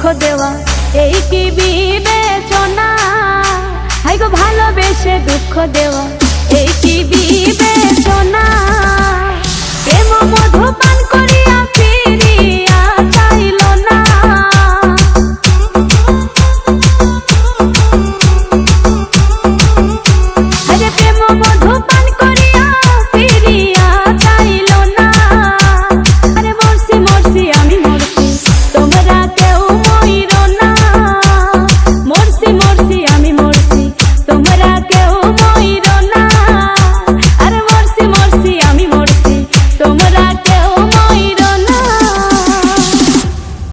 দুঃখ দেওয়া এই কি বিবেচনা? হাইগো ভালোবেসে দুঃখ দেওয়া এই কি বিবেচনা?